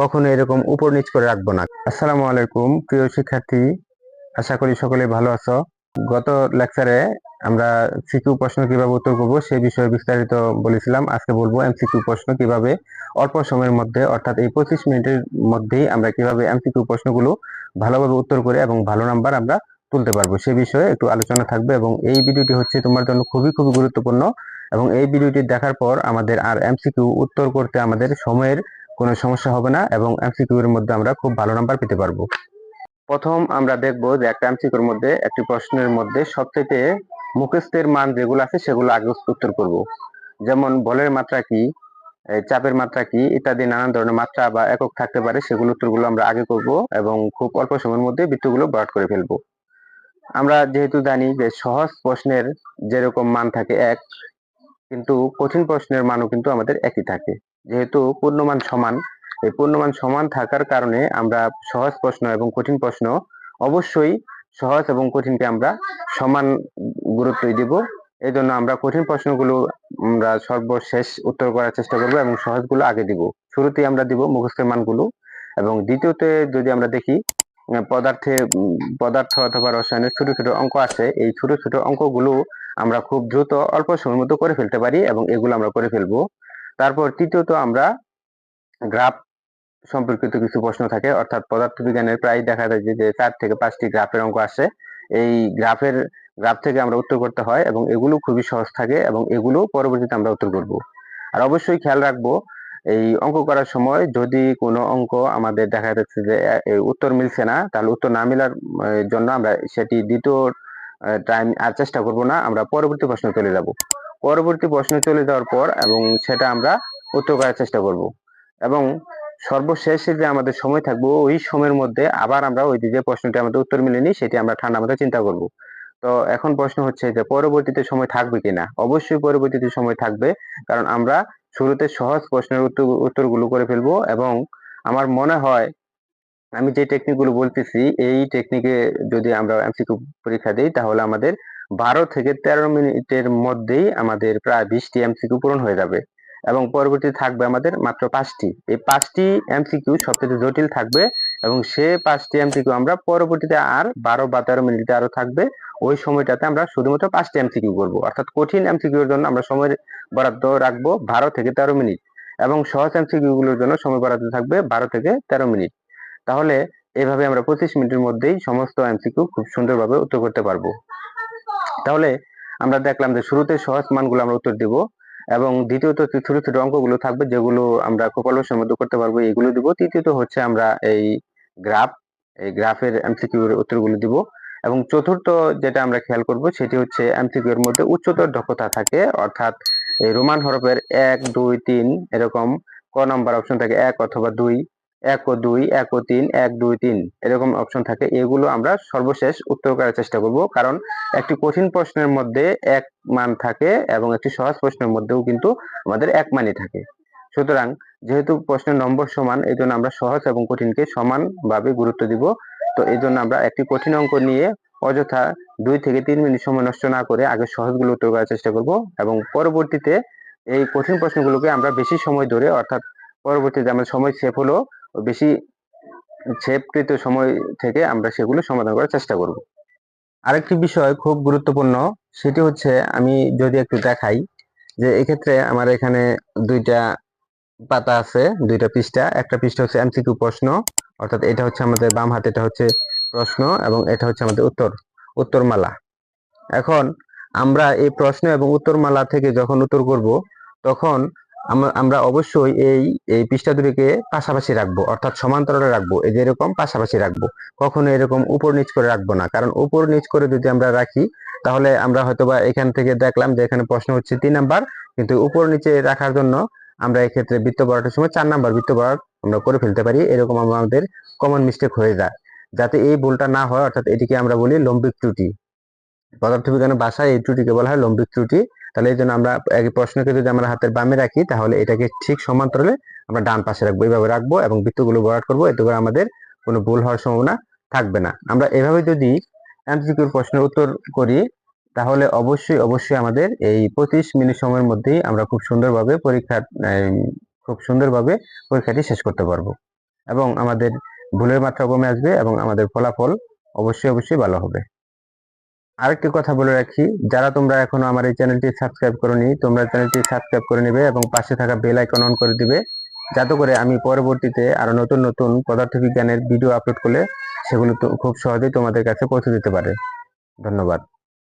কখনো এরকম উপর নিচ করে রাখব না। আসসালামু আলাইকুম, প্রিয় শিক্ষার্থী। আশা করি সকলে ভালো আছো। গত লেকচারে আমরা সিকিউ প্রশ্ন কীভাবে উত্তর করব সেই বিষয়ে বিস্তারিত বলেছিলাম। আজকে বলব এমসিকিউ প্রশ্ন কীভাবে অল্প সময়ের মধ্যে, অর্থাৎ এই পঁচিশ মিনিটের মধ্যেই আমরা কীভাবে এমসিকিউ প্রশ্নগুলো ভালোভাবে উত্তর করে এবং ভালো নাম্বার আমরা তুলতে পারব। সে বিষয়ে একটু আলোচনা থাকবে এবং এই ভিডিওটি হচ্ছে তোমার জন্য খুবই খুবই গুরুত্বপূর্ণ এবং এই ভিডিওটি দেখার পর আমাদের আর এমসিকিউ উত্তর করতে আমাদের সময়ের কোনো সমস্যা হবে না এবং এমসিকিউ এর মধ্যে আমরা খুব ভালো নাম্বার পেতে পারব। প্রথম আমরা দেখব যে একটা এমসিকিউর মধ্যে একটি প্রশ্নের মধ্যে সবচেয়ে মুখস্থের মান যেগুলো আছে সেগুলো আগে উত্তর করব। যেমন বলের মাত্রা কি চাপের মাত্রা কি ইত্যাদি নানান ধরনের মাত্রা বা একক থাকতে পারে সেগুলো উত্তরগুলো আমরা আগে করব এবং খুব অল্প সময়ের মধ্যে বৃত্তগুলো বরাদ করে ফেলব। আমরা যেহেতু জানি যে সহজ প্রশ্নের যেরকম মান থাকে এক, কিন্তু কঠিন প্রশ্নের মানও কিন্তু আমাদের একই থাকে। যেহেতু পূর্ণমান সমান, এই পূর্ণমান সমান থাকার কারণে আমরা সহজ প্রশ্ন এবং কঠিন প্রশ্ন অবশ্যই সহজ এবং কঠিনকে আমরা সমান গুরুত্বই দিব। এই জন্য আমরা কঠিন প্রশ্নগুলো আমরা সর্বশেষ উত্তর করার চেষ্টা করব এবং সহজগুলো আগে দিব। শুরুতেই আমরা দিব মুখস্থের মানগুলো এবং দ্বিতীয়তে যদি আমরা দেখি পদার্থে পদার্থ অথবা রসায়নের ছোট ছোট অঙ্ক আছে, এই ছোট ছোট অঙ্কগুলো আমরা খুব দ্রুত অল্প সময়ের মধ্যে করে ফেলতে পারি এবং এগুলো আমরা করে ফেলব। তারপর তৃতীয়ত আমরা গ্রাফ সম্পর্কিত কিছু প্রশ্ন থাকে, অর্থাৎ পদার্থবিজ্ঞানের প্রায় দেখা যায় যে চার থেকে পাঁচটি গ্রাফের অঙ্ক আসে। এই গ্রাফের, গ্রাফ থেকে আমরা উত্তর করতে হয় এবং এগুলো খুবই সহজ থাকে এবং এগুলো পরবর্তীতে আমরা উত্তর করব। আর অবশ্যই খেয়াল রাখব, এই অঙ্ক করার সময় যদি কোনো অঙ্ক আমাদের দেখা যাচ্ছে যে উত্তর মিলছে না, তাহলে উত্তর না মেলার জন্য আমরা সেটি দ্বিতীয় টাইম আর চেষ্টা করব না, আমরা পরবর্তী প্রশ্ন চলে যাব। পরবর্তী প্রশ্নে চলে যাওয়ার পর এবং সেটা আমরা উত্তর করার চেষ্টা করব। এবং সর্বশেষে যে আমাদের সময় থাকব, ওই সময়ের মধ্যে আবার আমরা ওই যে প্রশ্নটি আমাদের উত্তর মিলেনি সেটি আমরা ঠান্ডা মাথায় চিন্তা করব। তো এখন প্রশ্ন হচ্ছে যে পরবর্তীতে সময় থাকবে কিনা? অবশ্যই পরবর্তীতে সময় থাকবে, কারণ আমরা শুরুতে সহজ প্রশ্নের উত্তর, উত্তরগুলো করে ফেলব এবং আমার মনে হয় আমি যে টেকনিকগুলো বলতেছি, এই টেকনিকে যদি আমরা এমসিকিউ পরীক্ষা দিই, তাহলে আমাদের বারো থেকে তেরো মিনিটের মধ্যেই আমাদের প্রায় বিশটি এমসিকিউ পূরণ হয়ে যাবে এবং পরবর্তী থাকবে আমাদের মাত্র পাঁচটি। এই পাঁচটি এমসিকিউ সবচেয়ে জটিল থাকবে এবং সে পাঁচটি এমসিকিউ আমরা পরবর্তীতে আর বারো বা তেরো মিনিটে আরও থাকবে। ওই সময়টাতে আমরা শুধুমাত্র পাঁচটি এমসিকিউ করব। অর্থাৎ কঠিন এমসিকিউ এর জন্য আমরা সময় বরাদ্দ রাখব বারো থেকে তেরো মিনিট এবং সহজ এমসিকিউ গুলোর জন্য সময় বরাদ্দ থাকবে বারো থেকে তেরো মিনিট। তাহলে এভাবে আমরা পঁচিশ মিনিটের মধ্যেই সমস্ত এমসিকিউ খুব সুন্দরভাবে উত্তর করতে পারব। তাহলে আমরা দেখলাম যে শুরুতে সহজ মানগুলো আমরা উত্তর দিব এবং দ্বিতীয়ত ছোট ছোট অঙ্কগুলো থাকবে যেগুলো আমরা সময়ের মধ্যে করতে পারব, এগুলো দিব। তৃতীয়ত হচ্ছে আমরা এই গ্রাফ, এই গ্রাফের এমসিকিউ এর উত্তরগুলো দিব এবং চতুর্থ যেটা আমরা খেয়াল করব সেটি হচ্ছে এমসিকিউ এর মধ্যে উচ্চতর দক্ষতা থাকে, অর্থাৎ এই রোমান হরফের এক, দুই, তিন এরকম ক নম্বর অপশন থাকে এক অথবা দুই। এক ও দুই, এক ও তিন, এক, দুই, তিন, এরকম অপশন থাকে। এগুলো আমরা সর্বশেষ উত্তর করার চেষ্টা করব। কারণ একটি কঠিন প্রশ্নের মধ্যে এক মান থাকে এবং একটি সহজ প্রশ্নের মধ্যেও কিন্তু আমাদের এক মানই থাকে। সুতরাং যেহেতু প্রশ্নের নম্বর সমান এই জন্য আমরা সহজ এবং কঠিনকে সমানভাবে গুরুত্ব দিব। তো এই জন্য আমরা একটি কঠিন অঙ্ক নিয়ে অযথা দুই থেকে তিন মিনিট সময় নষ্ট না করে আগে সহজগুলো উত্তর করার চেষ্টা করব এবং পরবর্তীতে এই কঠিন প্রশ্নগুলোকে আমরা বেশি সময় ধরে, অর্থাৎ পরবর্তীতে আমাদের সময় সেভ হলো বেশি সেভকৃত সময় থেকে আমরা সেগুলো সমাধান করার চেষ্টা করব। আরেকটি বিষয় খুব গুরুত্বপূর্ণ, সেটি হচ্ছে আমি যদি একটু দেখাই যে এক্ষেত্রে আমার এখানে দুইটা পাতা আছে, দুইটা পৃষ্ঠা। একটা পৃষ্ঠা হচ্ছে এমসিকিউ প্রশ্ন, অর্থাৎ এটা হচ্ছে আমাদের বাম হাতে, এটা হচ্ছে প্রশ্ন এবং এটা হচ্ছে আমাদের উত্তর, উত্তরমালা। এখন আমরা এই প্রশ্ন এবং উত্তরমালা থেকে যখন উত্তর করব, তখন আমরা- অবশ্যই এই এই পৃষ্ঠা দুটিকে পাশাপাশি রাখব, অর্থাৎ সমান্তরালে রাখব, এই যে এরকম পাশাপাশি রাখব, কখনো এরকম উপর নিচ করে রাখব না, কারণ উপর নিচ করে যদি আমরা রাখি, তাহলে আমরা হয়তোবা এখান থেকে দেখলাম যে এখানে প্রশ্ন হচ্ছে তিন নাম্বার, কিন্তু উপর নিচে রাখার জন্য আমরা এক্ষেত্রে বৃত্ত বরাটের সময় চার নাম্বার বৃত্ত বরাট আমরা করে ফেলতে পারি, এরকম আমাদের কমন মিস্টেক হয়ে যায়। যাতে এই ভুলটা না হয়, অর্থাৎ এটিকে আমরা বলি লম্বিক ত্রুটি। পদার্থবিজ্ঞানের ভাষায় এই ত্রুটিকে বলা হয় লম্বিক ত্রুটি। তাহলে এই জন্য আমরা প্রশ্নকে যদি আমরা হাতের বামে রাখি, তাহলে এটাকে ঠিক সমান্তরালে আমরা ডান পাশে রাখব। এইভাবে রাখব এবং বৃত্তগুলো বরাট করব, এতে করে আমাদের কোনো ভুল হওয়ার সম্ভাবনা থাকবে না। আমরা এভাবে যদি এমসিকিউর প্রশ্নের উত্তর করি, তাহলে অবশ্যই অবশ্যই আমাদের এই পঁচিশ মিনিট সময়ের মধ্যেই আমরা খুব সুন্দরভাবে পরীক্ষার খুব সুন্দরভাবে পরীক্ষাটি শেষ করতে পারব। এবং আমাদের ভুলের মাত্রা কমে আসবে এবং আমাদের ফলাফল অবশ্যই অবশ্যই ভালো হবে। আরেকটি কথা বলে রাখি, যারা তোমরা এখনও আমার এই চ্যানেলটি সাবস্ক্রাইব করনি, তোমরা চ্যানেলটি সাবস্ক্রাইব করে নেবে এবং পাশে থাকা বেল আইকন অন করে দিবে, যাতে করে আমি পরবর্তীতে আরও নতুন নতুন পদার্থবিজ্ঞানের ভিডিও আপলোড করলে সেগুলো খুব সহজেই তোমাদের কাছে পৌঁছে দিতে পারে। ধন্যবাদ।